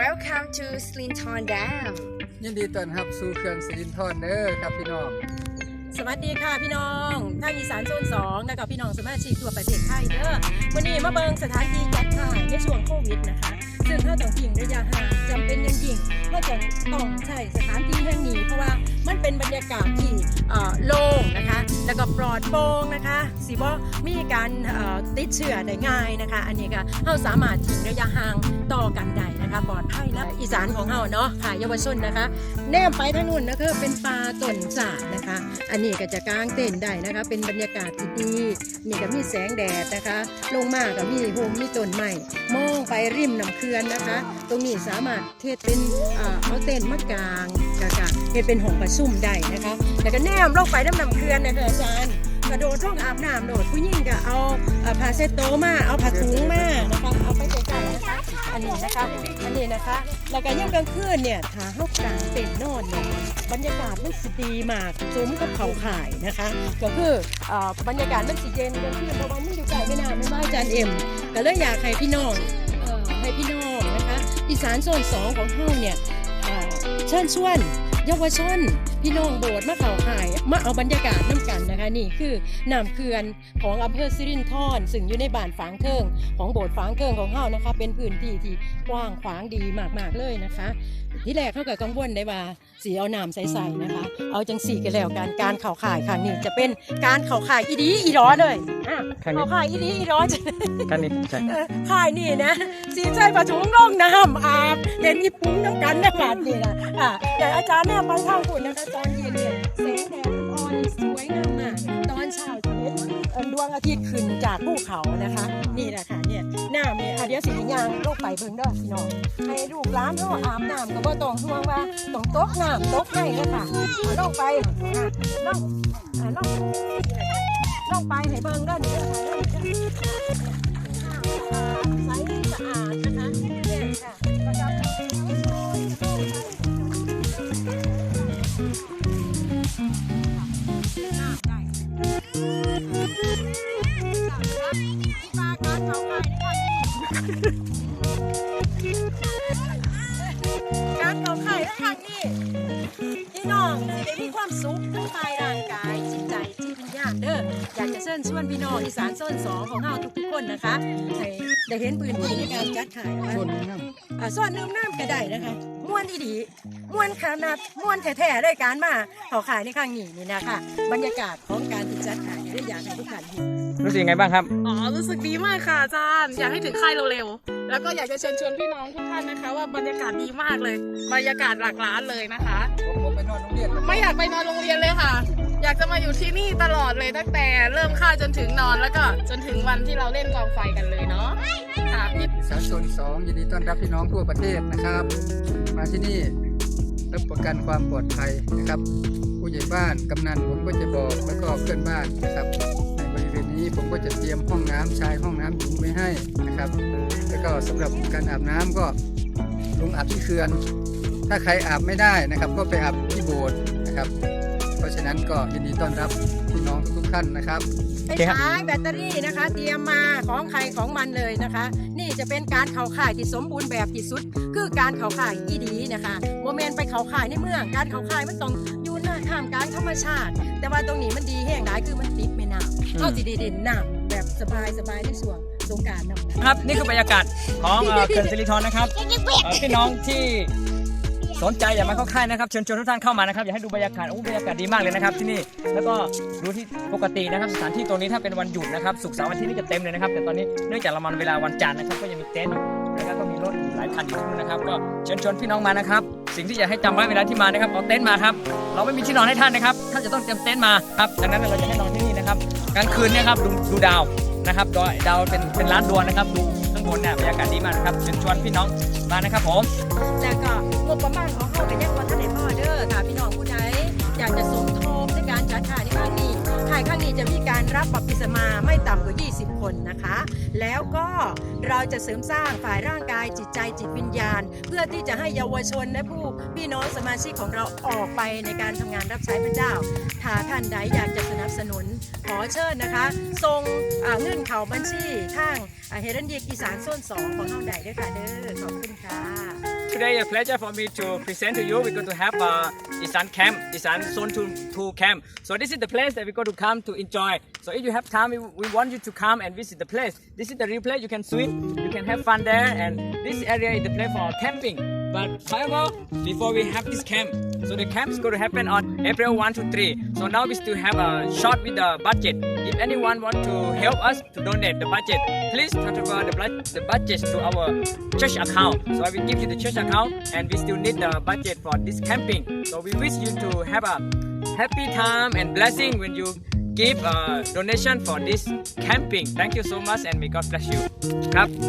Welcome to Slinton Dam ยินดีต้อนรับสู่เขื่อนสิรินธรเด้อครับพี่น้อง สวัสดีค่ะพี่น้องทางอีสานโซน2และกับพี่น้องสมาชิกทั่วประเทศไทยเด้อวันนี้มาเบิงสถานที่จัดถ่ายในช่วงโควิดนะคะ ซึ่งถ้าต้องทิ้งระยะห่างจำเป็นอย่างยิ่งถ้าจะต้องใช้สถานที่แห่งนี้เพราะว่ามันเป็นบรรยากาศที่เอ่อโล่งนะคะ แล้วก็ปลอดโปร่งนะคะสิบ่มีการติดเชื้อได้ง่ายนะคะ อันนี้ก็เราสามารถทิ้งระยะห่างต่อกันได้นะคะปลอดภัยและอีสานของเราเนาะค่ะเยาวชนนะคะ แนมไปทางนู้นนะคะเป็นป่าต้นสาดนะคะ อันนี้ก็จะกางเต็นได้นะคะ เป็นบรรยากาศที่ดีนี่ก็มีแสงแดดนะคะ ลงมาก็มีโฮมมีต้นไม้มองไปริมน้ำเขื่อนนะคะ ตรงนี้สามารถเทศเป็นอ่าเอาเต็นมากาง กะกะเทศเป็นห้องประชุมได้นะคะแล้วก็แนมลงไปน้ำน้ำเขื่อนนะคะอาจารย์กระโดดร่องอาบน้ำโดดผู้หญิงก็เอาผ้าเช็ดโตมาเอาผ้าถุงมานะคะเอาไปใกล้ๆนะคะอันนี้นะคะอันนี้นะคะ แล้วก็ย่ำกลางคืนเนี่ยถ้าเฮากลางเต็นท์นอนเนี่ยบรรยากาศมันสิดีมากซุ้มกับเขาข่ายนะคะ ก็คืออ่อบรรยากาศมันสิเย็นกลางคืนเพราะว่ามันอยู่ใกล้แม่น้ำแม่ไม้อาจารย์เอ็มก็เลยอยากให้พี่น้องเอ่อให้พี่น้องนะคะอีสานโซนสองของเฮาเนี่ย เชิญชวน เยาวชน พี่น้องโบสถ์มาเขาข่ายมาเอาบรรยากาศน้ำกันนะคะนี่คือน้ำเขื่อนของอำเภอสิรินธรซึ่งอยู่ในบ้านฝางเทิงของโบสถ์ฝางเทิงของเฮานะคะ เป็นพื้นที่ที่กว้างขวางดีมากๆเลยนะคะ ที่แรกเขาก็กังวลได้ว่าสีเอาน้ำใสๆนะคะ เอาจังสีกันแล้วการการเข่าข่ายครั้งนี้จะเป็นการเข่าข่ายอีดีอีร้อเลยอะครั้งนี้เข่าข่ายอีดีอีร้อจะกันนี่ใช่เออข่ายนี่นะสีใจประถุงลงน้ำอาบเห็นญี่ปุ่นน้ำกันนะบาดนี่นะอะแต่อาจารย์เนี่ยไปทางฝุ่นนะคะตอนเย็นเนี่ยแสงแดดอ่อนสวยงามมากตอนเช้าจะเห็นเอ่อดวงอาทิตย์ขึ้นจากภูเขานะคะ นี่แหละค่ะเนี่ยน้ำเนี่ยอะเดี๋ยวสียางลงไปเบิ่งเด้อพี่น้องให้ลูกหลานเขาอาบน้ำก็บ่ต้องห่วงว่าต้องตกน้ำตกในเลยค่ะเอาลงไปอะลงอะลงลงไปให้เบิ่งเด้อนี่เด้อค่ะเด้อนี่เด้อ ใสสะอาดนะคะเนี่ยค่ะประจำ การเขาไข่และทางนี้พี่น้องสิได้มีความสุขทั้งกายร่างกายจิตใจจิตวิญญาณเด้ออยากจะเชิญชวนพี่น้องอีสานโซนสองของเราทุกๆคนนะคะให้ได้เห็นพื้นที่ในการจัดขายนะคะส่วนนี้นะอ่าส่วนน้ำน้ำก็ได้นะคะม้วนอีดีม้วนขนาดม้วนแท้ๆได้การมาเขาขายในข้างนี้นี่นะคะบรรยากาศของการที่จัดขายได้อยากให้ทุกท่านเห็นรู้สึกยังไงบ้างครับ อ๋อ รู้สึกดีมากค่ะอาจารย์ อยากให้ถึงค่ายเร็วๆ แล้วก็อยากจะเชิญชวนพี่น้องทุกท่านนะคะ ว่าบรรยากาศดีมากเลยบรรยากาศหลากหลานเลยนะคะ ผมไปนอนโรงเรียนไม่อยากไปนอนโรงเรียนเลยค่ะ อยากจะมาอยู่ที่นี่ตลอดเลยตั้งแต่เริ่มค่ายจนถึงนอนแล้วก็จนถึงวันที่เราเล่นกองไฟกันเลยเนาะค่ะพี่อีสานโซนสองยินดีต้อนรับพี่น้องทั่วประเทศนะครับ มาที่นี่รับประกันความปลอดภัยนะครับ ผู้ใหญ่บ้านกำนันผมก็จะบอกแล้วก็เพื่อนบ้านนะครับในี้ผมก็จะเตรียมห้องน้ำชายห้องน้ำหญิงไว้ให้นะครับ แล้วก็สำหรับการอาบน้ำก็ลงอาบที่เขื่อน ถ้าใครอาบไม่ได้นะครับ ก็ไปอาบที่โบสถ์นะครับ เพราะฉะนั้นก็ยินดีต้อนรับพี่น้องทุกท่านนะครับไปชาร์จแบตเตอรี่นะคะ เตรียมมาของใครของมันเลยนะคะ นี่จะเป็นการเข่าข่ายที่สมบูรณ์แบบที่สุด คือการเข่าข่ายอีดีนะคะโมเมนต์ไปเข่าข่ายในเมือง การเข่าข่ายมันต้องอยู่ ท่ามกลางธรรมชาติ แต่ว่าตรงนี้มันดีแห่งได้คือมันติดแม่น้ำเข้าสิไดีเด่นน้ำแบบสบายสบายในช่วงสงกรารน้ำครับ นี่คือบรรยากาศของเอ่อเขื่อนสิรินธรนะครับเอ่อพี่น้องที่สนใจอยากมาเข้าค่ายนะครับเชิญชวนทุกท่านเข้ามานะครับอยากให้ดูบรรยากาศโอ้บรรยากาศดีมากเลยนะครับที่นี่แล้วก็ดูที่ปกตินะครับสถานที่ตรงนี้ถ้าเป็นวันหยุดนะครับศุกร์เสาร์อาทิตย์นี่จะเต็มเลยนะครับ แต่ตอนนี้เนื่องจากเรามาเวลาวันจันทร์นะครับก็ยังมีเต็นท์แล้วก็มีรถหลายคันอยู่ที่นู่นนะครับก็เชิญชวนพี่น้องมานะครับ สิ่งที่อยากให้จำไว้เวลาที่มานะครับเอาเต็นท์มาครับ เราไม่มีที่นอนให้ท่านนะครับท่านจะต้องเตรียมเต็นท์มาครับดังนั้นเราจะให้นอนที่นี่นะครับกลางคืนเนี่ยครับดูดูดาวนะครับดอยดาวเป็นเป็นล้านดวงนะครับ ดูข้างบนเนี่ยบรรยากาศดีมากนะครับเชิญชวนพี่น้องมานะครับผมแล้วก็งบประมาณของเขาเป็นยังว่าท่านไหนพ่อเด้อค่ะพี่น้องผู้ใดอยากจะสมทบในการจัดขายในบ้านนี้ ข่ายครั้งนี้จะมีการรับบัพติศมาไม่ต่ำกว่า 20 คนนะคะ แล้วก็เราจะเสริมสร้างฝ่ายร่างกายจิตใจจิตวิญญาณ เพื่อที่จะให้เยาวชนและผู้พี่น้องสมาชิกของเราออกไปในการทำงานรับใช้พระเจ้า ถ้าท่านใดอยากจะสนับสนุนขอเชิญนะคะทรงเงื่อนเขาบัญชีทางเฮรันเดียกีสารโซนสองของเฮาใดด้วยค่ะเด้อขอบคุณค่ะ Today a pleasure for me to present to you. We're going to have uh, Isan Camp, Isan 2, 2 Camp. So this is the place that we're going to come to enjoy. So if you have time, we, want you to come and visit the place. This is the real place. You can swim, you can have fun there, and this area is the place for camping. But however, before we have this camp, so the camp is going to happen on April 1 to 3. So now we still have a short with the budget. If anyone want to help us to donate the budget, please transfer the, the budget to our church account. So I will give you the church account, and we still need the budget for this camping. So we wish you to have a happy time and blessing when you give a donation for this camping. Thank you so much, and may God bless you. ครับ